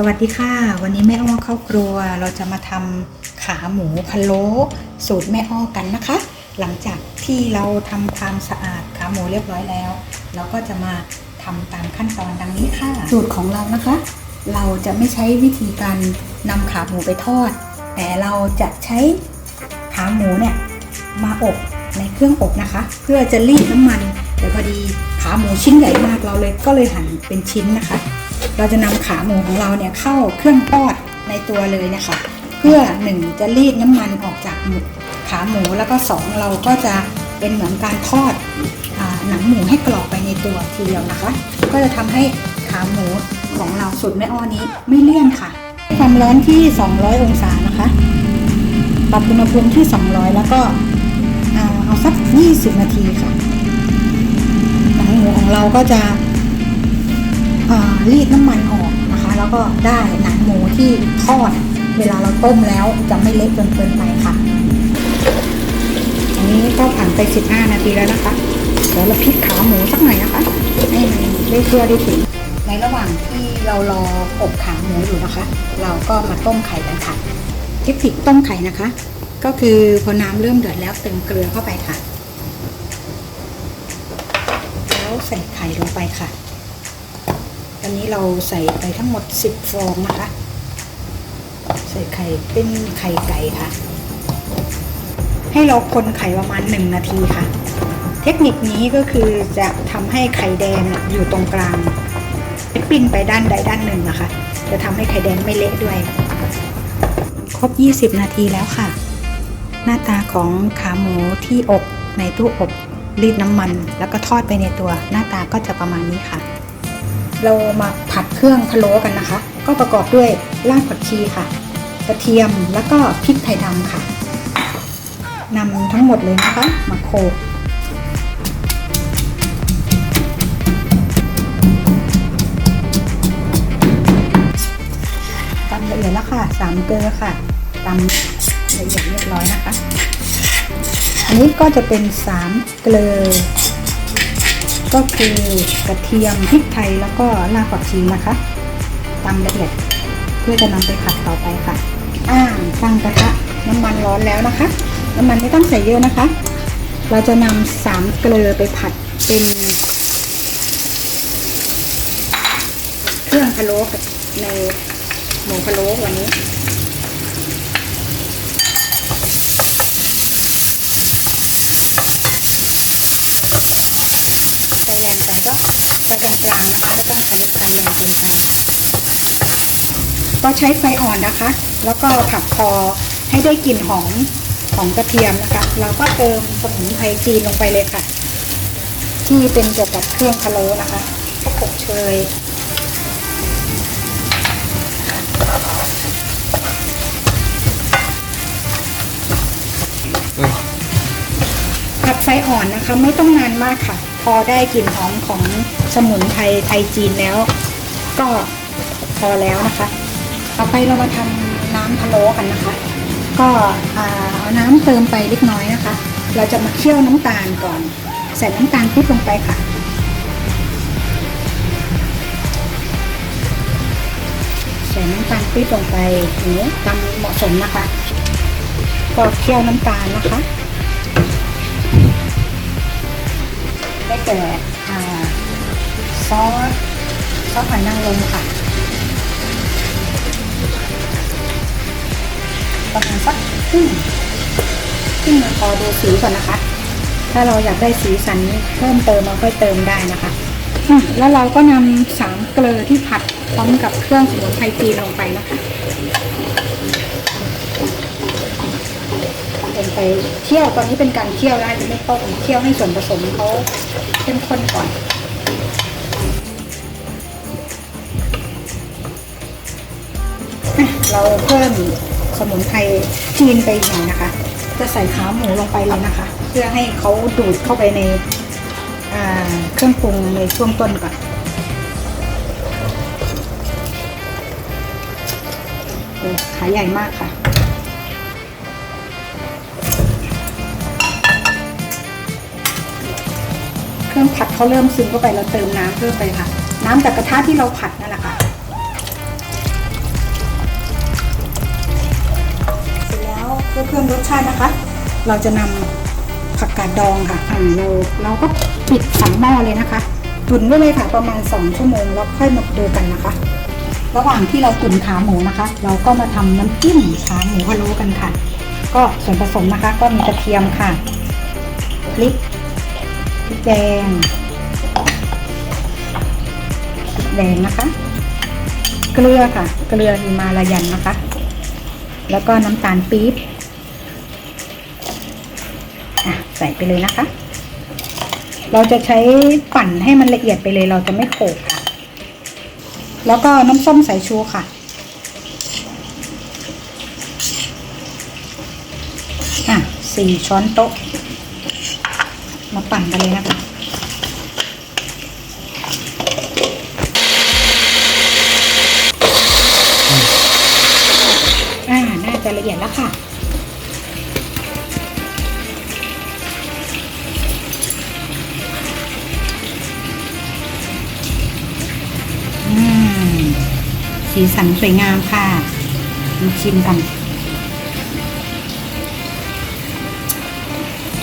สวัสดีค่ะ วันนี้แม่อ้อเข้าครัวเราจะมาทำขาหมูพะโล้สูตรแม่อ้อกันนะคะ หลังจากที่เราทำความสะอาดขาหมูเรียบร้อยแล้ว เราก็จะมาทำตามขั้นตอนดังนี้ค่ะ สูตรของเรานะคะ เราจะไม่ใช้วิธีการนำขาหมูไปทอด แต่เราจะใช้ขาหมูเนี่ยมาอบในเครื่องอบนะคะ เพื่อจะรีดน้ำมันแต่พอดีขาหมูชิ้นใหญ่มากเราเลยก็เลยหั่นเป็นชิ้นนะคะ เราจะนำขาหมูของเราเนี่ยเข้าเครื่องทอดในตัวเลยนะคะ เพื่อหนึ่งจะรีดน้ำมันออกจากหมูขาหมูแล้วก็สองเราก็จะเป็นเหมือนการทอดอหนังหมูให้กรอบไปในตัวทีเดียวนะคะ ก็จะทำให้ขาหมูของเราสุดแม่อ้อนี้ไม่เลี่ยนค่ะความร้อนที่ 200 องศานะคะปรับอุณหภูมิที่ 200 แล้วก็เอาสัก 20 นาทีค่ะ หนังหมูของเราก็จะ รีดน้ำมันออกนะคะ แล้วก็ได้หนังหมูที่ทอด เวลาเราต้มแล้วจะไม่เละจนเกินไปค่ะ อันนี้ก็ผ่านไป 15 นาทีแล้วนะคะเดี๋ยวเราพลิกขาหมูสักหน่อยนะคะให้มันได้ทั่วได้ถึงในระหว่างที่เรารออบขาหมูอยู่นะคะ เราก็มาต้มไข่กันค่ะเทคนิคต้มไข่นะคะ ก็คือพอน้ำเริ่มเดือดแล้วเติมเกลือเข้าไปค่ะ แล้วใส่ไข่ลงไปค่ะ ตอนนี้เราใส่ไปทั้งหมด 10 ฟองนะคะ ใส่ไข่เป็นไข่ไก่ค่ะ ให้เราคนไข่ประมาณ 1 นาทีค่ะ เทคนิคนี้ก็คือจะทำให้ไข่แดงอยู่ตรงกลางไม่ปิ้นไปด้านใดด้านหนึ่งนะคะ จะทำให้ไข่แดงไม่เละด้วย ครบ 20 นาทีแล้วค่ะ หน้าตาของขาหมูที่อบในตู้อบรีดน้ำมัน แล้วก็ทอดไปในตัว หน้าตาก็จะประมาณนี้ค่ะ เรามาผัดเครื่องพะโล้กันนะคะ ก็ประกอบด้วยรากผักชีค่ะ กระเทียมแล้วก็พริกไทยดำค่ะนำทั้งหมดเลยนะคะ มาโขลกตำละเอียดแล้วค่ะสามเกลือค่ะตำละเอียดเรียบร้อยนะคะ อันนี้ก็จะเป็นสามเกลือ ก็คือกระเทียมพริกไทยแล้วก็รากผักชีนะคะตำละเอียดเพื่อจะนำไปผัดต่อไปค่ะอ่างตั้งกระทะน้ำมันร้อนแล้วนะคะ น้ำมันไม่ต้องใส่เยอะนะคะ เราจะนำสามเกลือไปผัดเป็นเครื่องพะโล้ในหมูพะโล้วันนี้ ไฟแรงก่อนก็ไฟกลางๆนะคะไม่ต้องใช้ไฟแรงเกินไปก็ใช้ไฟอ่อนนะคะ แล้วก็ผัดพอให้ได้กลิ่นหอมของกระเทียมนะคะ เราก็เติมสมุนไพรจีนลงไปเลยค่ะ ที่เป็นเกี่ยวกับเครื่องพะโล้นะคะพวกอบเชยผัดไฟอ่อนนะคะ ไม่ต้องนานมากค่ะ พอได้กลิ่นหอมของสมุนไพรไทยจีนแล้ว ก็พอแล้วนะคะ ต่อไปเรามาทำน้ำพะโล้กันนะคะ ก็เอาน้ำเติมไปเล็กน้อยนะคะ เราจะมาเคี่ยวน้ำตาลก่อน ใส่น้ำตาลพริกลงไปค่ะใส่น้ำตาลปี๊บลงไปหนูตามเหมาะสมนะคะ ก็เคี่ยวน้ำตาลนะคะ แก่ซอสซอสหอยนางรมค่ะ ประมาณสักครึ่งครึ่งพอดูสีก่อนนะคะ ถ้าเราอยากได้สีสันเพิ่มเติมเราค่อยเติมได้นะคะแล้วเราก็นำสามเกลือที่ผัดพร้อมกับเครื่องสมุนไพรจีนลงไปนะคะลง ไปเคี่ยวตอนนี้เป็นการเคี่ยวนะจะไม่ต้มเคี่ยวให้ส่วนผสมเขาเข้มข้นก่อนเราเพิ่มสมุนไพรจีนไปหน่อยนะคะ จะใส่ขาหมูลงไปเลยนะคะ เพื่อให้เขาดูดเข้าไปในเครื่องปรุงในช่วงต้นก่อนขาใหญ่มากค่ะ รื่องผัดเขาเริ่มซึมเข้าไปเราเติมน้ำเพิ่มไปค่ะ น้ำจากกระทะที่เราผัดนั่นแหละค่ะเสร็จแล้วเพื่อเพิ่มรสชาตินะคะ เราจะนำผักกาดดองค่ะอ่าเราเราก็ปิดฝาหม้อเลยนะคะตุ๋นไว้เลยค่ะประมาณ 2 ชั่วโมงแล้วค่อยมาดูกันนะคะ ระหว่างที่เราตุ๋นขาหมูนะคะ เราก็มาทำน้ำจิ้มขาหมูพะโล้กันค่ะ ก็ส่วนผสมนะคะก็มีกระเทียมค่ะพริก พริกแดงพริกแดงนะคะ เกลือค่ะ เกลือฮิมาลายันนะคะ แล้วก็น้ำตาลปี๊บใส่ไปเลยนะคะ เราจะใช้ปั่นให้มันละเอียดไปเลย เราจะไม่โขกค่ะ แล้วก็น้ำส้มสายชูค่ะอะสี่ช้อนโต๊ะ มาปั่นกันเลยนะคะอ่าน่าจะละเอียดแล้วค่ะอืมสีสันสวยงามค่ะมาชิมกัน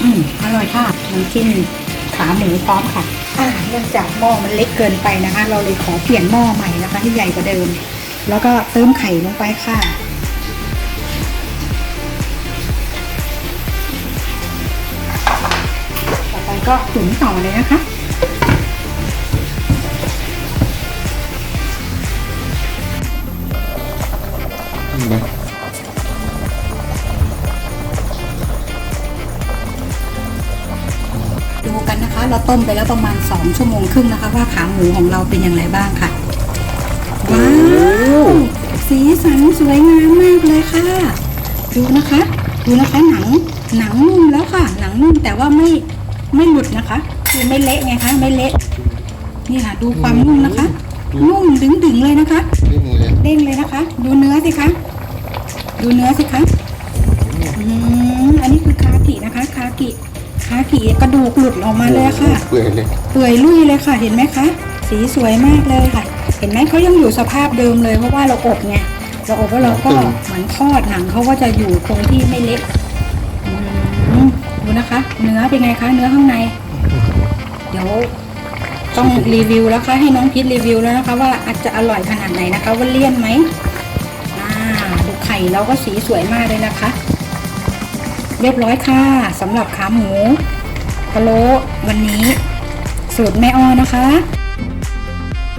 อืมอร่อยค่ะน้ำจิ้มขาหมูพร้อมค่ะอ่าเนื่องจากหม้อมันเล็กเกินไปนะคะ เราเลยขอเปลี่ยนหม้อใหม่นะคะให้ใหญ่กว่าเดิม แล้วก็เติมไข่ลงไปค่ะต่อไปก็ตุ๋นต่อเลยนะคะดู ต้มไปแล้วประมาณ 2 ชั่วโมงครึ่งนะคะ ว่าขาหมูของเราเป็นอย่างไรบ้างค่ะ ว้าว สีสันสวยงามมากเลยค่ะ ดูนะคะ ดูนะคะหนังหนังนุ่มแล้วค่ะ หนังนุ่มแต่ว่าไม่ไม่หลุดนะคะ คือไม่เละไงคะไม่เละนี่ค่ะ ดูความนุ่มนะคะ นุ่มดึงๆเลยนะคะนี่มือเลยเด้งเลยนะคะ ดูเนื้อสิคะ ดูเนื้อสิคะอืมอันนี้คือคากินะคะ คากิ คากิกระดูกหลุดออกมาเลยค่ะ เปื่อยเลยเปื่อยลุยเลยค่ะ เห็นไหมคะ สีสวยมากเลยค่ะ เห็นไหมเขายังอยู่สภาพเดิมเลยเพราะว่าเราอบไงเราอบแล้วเราก็เหมือนทอดหนังเขาก็จะอยู่คงที่ไม่เละอืมดูนะคะ เนื้อเป็นไงคะ เนื้อข้างใน เดี๋ยวต้องรีวิวแล้วค่ะให้น้องพิษรีวิวแล้วนะคะ ว่าอาจจะอร่อยขนาดไหนนะคะ ว่าเลี่ยนไหมอ่าดูไข่เราก็สีสวยมากเลยนะคะ เรียบร้อยค่ะสำหรับขาหมูพะโล้วันนี้ สูตรแม่อ้อนะคะ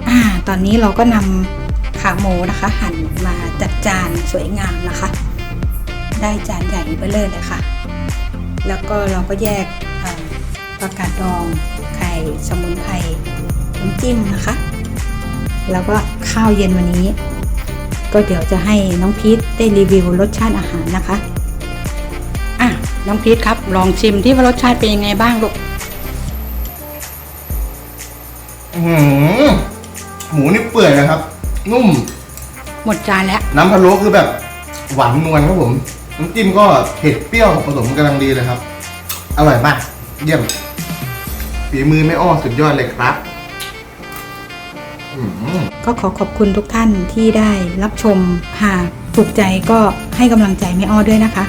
อ่าตอนนี้เราก็นำขาหมูนะคะ หั่นมาจัดจานสวยงามนะคะ ได้จานใหญ่ไปเลยเลยค่ะ แล้วก็เราก็แยกประกาศดองไข่สมุนไพรน้ำจิ้มนะคะ แล้วก็ข้าวเย็นวันนี้ ก็เดี๋ยวจะให้น้องพีทได้รีวิวรสชาติอาหารนะคะ น้องพีทครับ ลองชิมที่ว่ารสชาติเป็นยังไงบ้างลูกอื้อหือหมูนี่เปื่อยนะครับ นุ่ม หมดจานแล้ว น้ำพะโล้คือแบบหวานนวลครับผมน้ำจิ้มก็เผ็ดเปรี้ยวผสมกำลังดีเลยครับ อร่อยมาก เยี่ยมฝีมือไม่อ้อสุดยอดเลยครับ อืม ก็ขอขอบคุณทุกท่านที่ได้รับชม หากถูกใจก็ให้กำลังใจแม่อ้อด้วยนะคะ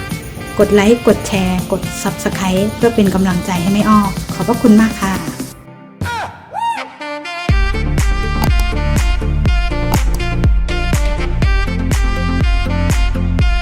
กดไลค์ กดแชร์ กด Subscribe เพื่อเป็นกำลังใจให้ไม่อ้อขอบพระคุณมากค่ะ